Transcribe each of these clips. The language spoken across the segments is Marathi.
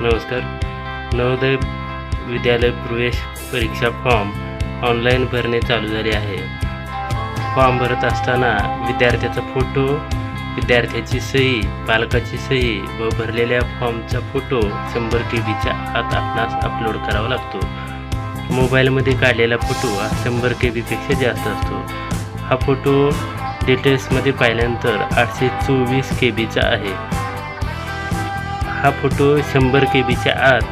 नमस्कार. नवोदय विद्यालय प्रवेश परीक्षा फॉर्म ऑनलाईन भरणे चालू झाले आहे. फॉर्म भरत असताना विद्यार्थ्याचा फोटो विद्यार्थ्याची सही पालकाची सही व भरलेल्या फॉर्मचा फोटो शंभर के बीच्या आत आपणास अपलोड करावा लागतो. मोबाईलमध्ये काढलेला फोटो हा शंभर के बीपेक्षा जास्त असतो. हा फोटो डिटेल्समध्ये पाहिल्यानंतर आठशे चोवीस के बीचा आहे. हा फोटो शंभर के बीच्या आत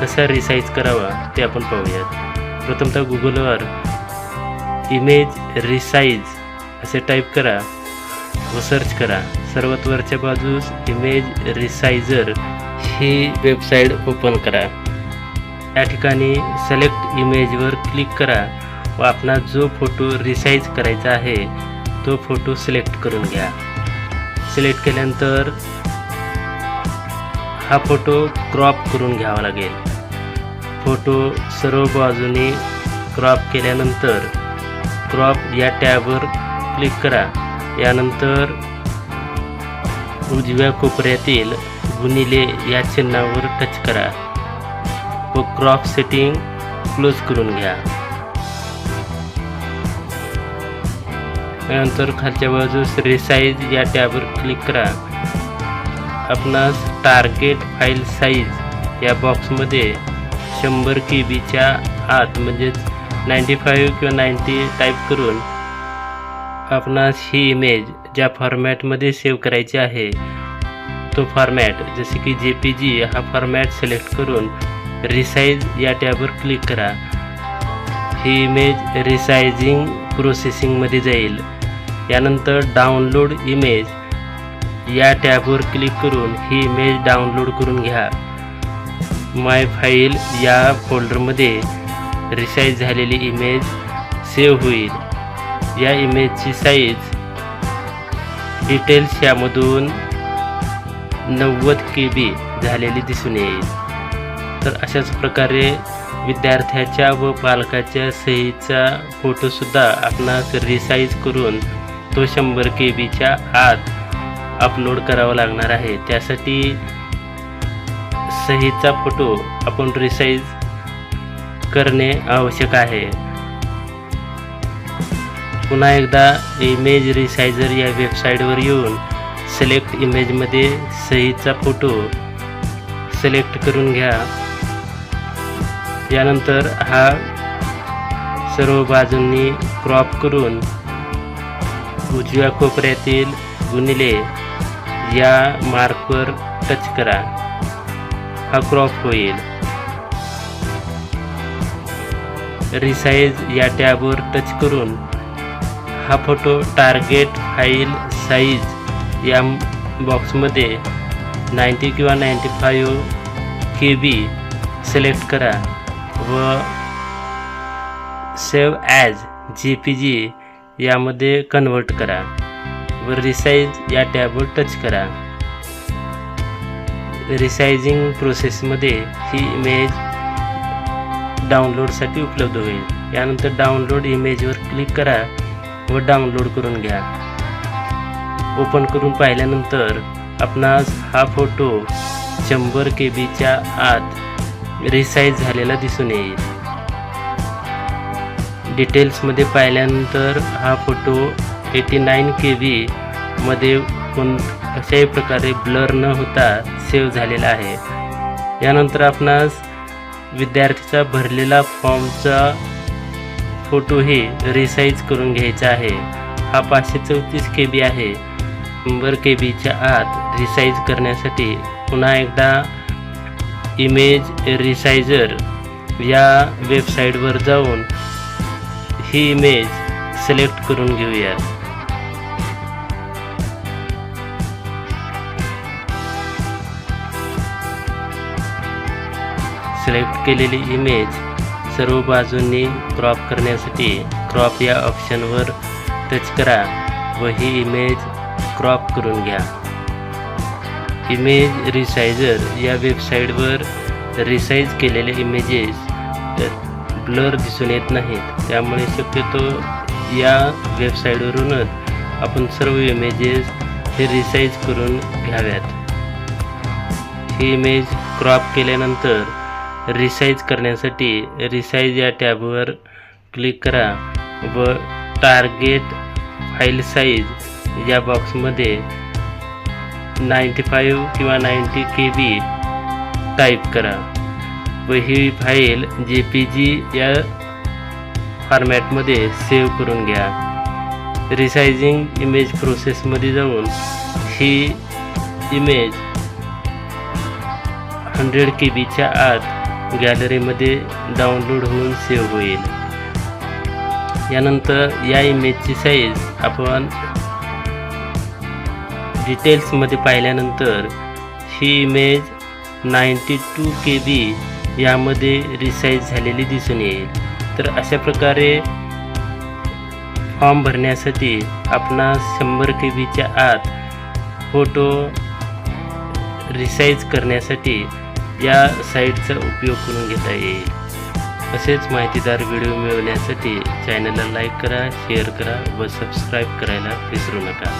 कसा रिसाईज करावा ते आपण पाहूयात. प्रथमतः गुगलवर इमेज रिसाईज असे टाईप करा व सर्च करा. सर्वात वरच्या बाजूस इमेज रिसायझर ही वेबसाईट ओपन करा. या ठिकाणी सिलेक्ट इमेजवर क्लिक करा व आपला जो फोटो रिसाईज करायचा आहे तो फोटो सिलेक्ट करून घ्या. सिलेक्ट केल्यानंतर हा फोटो क्रॉप करून घ्यावा लागेल. फोटो सर्व बाजूने क्रॉप केल्यानंतर क्रॉप या टॅबवर क्लिक करा. यानंतर उजव्या कोपऱ्यातील गुणिले या चिन्हावर टच करा. व क्रॉप सेटिंग क्लोज करून घ्या. त्यानंतर खालच्या बाजूस रिसाईज या टॅबवर क्लिक करा. आपणास टार्गेट फाईल साईज या बॉक्समध्ये शंभर के बीच्या आत म्हणजेच नाईंटी फाईव्ह किंवा नाईंटी टाईप करून आपणास ही इमेज ज्या फॉर्मॅटमध्ये सेव्ह करायची आहे तो फॉर्मॅट जसे की जे पी जी हा फॉर्मॅट सिलेक्ट करून रिसाईज या टॅबवर क्लिक करा. ही इमेज रिसायझिंग प्रोसेसिंगमध्ये जाईल. यानंतर डाउनलोड इमेज या टॅबवर क्लिक करून ही इमेज डाउनलोड करून घ्या. माय फाईल या फोल्डरमध्ये रिसाईज झालेली इमेज सेव्ह होईल. या इमेजची साईज डिटेल्स यामधून नव्वद के बी झालेली दिसून येईल. तर अशाच प्रकारे विद्यार्थ्याच्या व पालकाच्या सहीचा फोटोसुद्धा आपणास रिसाईज करून तो शंभर के बीच्या आत अपलोड करावा लागणार आहे. त्यासाठी सहीचा फोटो आपण रिसाईज करणे आवश्यक आहे. पुन्हा एकदा इमेज रिसायझर या वेबसाईटवर येऊन सिलेक्ट इमेजमध्ये सहीचा फोटो सिलेक्ट करून घ्या. यानंतर हा सर्व बाजूंनी क्रॉप करून उजव्या कोपऱ्यातील गुणिले या मार्कवर टच करा. हा क्रॉप होईल. रिसाईज या टॅबवर टच करून हा फोटो टार्गेट फाईल साईज या बॉक्समध्ये नाईंटी किंवा ninety five K B select करा व save as G P G यामध्ये कन्वर्ट करा. व रिसाईज या टॅबवर टच करा. रिसायझिंग प्रोसेसमध्ये ही इमेज डाउनलोडसाठी उपलब्ध होईल. यानंतर डाउनलोड इमेजवर क्लिक करा व डाउनलोड करून घ्या. ओपन करून पाहिल्यानंतर आपणास हा फोटो शंभर के बीच्या आत रिसाईज झालेला दिसून येईल. डिटेल्समध्ये पाहिल्यानंतर हा फोटो एटी नाईन के बीमध्ये कोण कशाही प्रकारे ब्लर न होता सेव्ह झालेला आहे. यानंतर आपणास विद्यार्थीचा भरलेला फॉर्मचा फोटोही रिसाईज करून घ्यायचा आहे. हा पाचशे चौतीस के बी आहे. शंभर के बीच्या आत रिसाईज करण्यासाठी पुन्हा एकदा इमेज रिसायझर या वेबसाईटवर जाऊन ही इमेज सिलेक्ट करून घेऊयात. सिलेक्ट केलेली इमेज सर्व बाजूंनी क्रॉप करण्यासाठी क्रॉप या ऑप्शनवर टच करा व ही इमेज क्रॉप करून घ्या. इमेज रिसायझर या वेबसाईटवर रिसाईज केलेले इमेजेस ब्लर दिसून येत नाहीत. त्यामुळे शक्यतो या वेबसाईटवरूनच आपण सर्व इमेजेस हे रिसाईज करून घ्याव्यात. ही इमेज क्रॉप केल्यानंतर रिसाईज करण्यासाठी रिसाईज या टॅबवर क्लिक करा व टार्गेट फाईल साईज या बॉक्समध्ये नाईंटी फाईव्ह किंवा नाईंटी के बी टाईप करा. व ही फाईल जे पी जी या फॉर्मॅटमध्ये सेव्ह करून घ्या. रिसायझिंग इमेज प्रोसेसमध्ये जाऊन ही इमेज हंड्रेड के बीच्या आत गॅलरीमध्ये डाउनलोड होऊन सेव्ह होईल. यानंतर या इमेजची साईज आपण डिटेल्समध्ये पाहिल्यानंतर ही image ninety two K B यामध्ये रिसाईज झालेली दिसून येईल. तर अशा प्रकारे फॉर्म भरण्यासाठी आपणा शंभर के बीच्या आत फोटो रिसाईज करण्यासाठी या साईटचा उपयोग करून घेता येईल. असेच माहितीदार व्हिडिओ मिळवण्यासाठी चॅनलला लाईक करा शेअर करा व सबस्क्राईब करायला विसरू नका.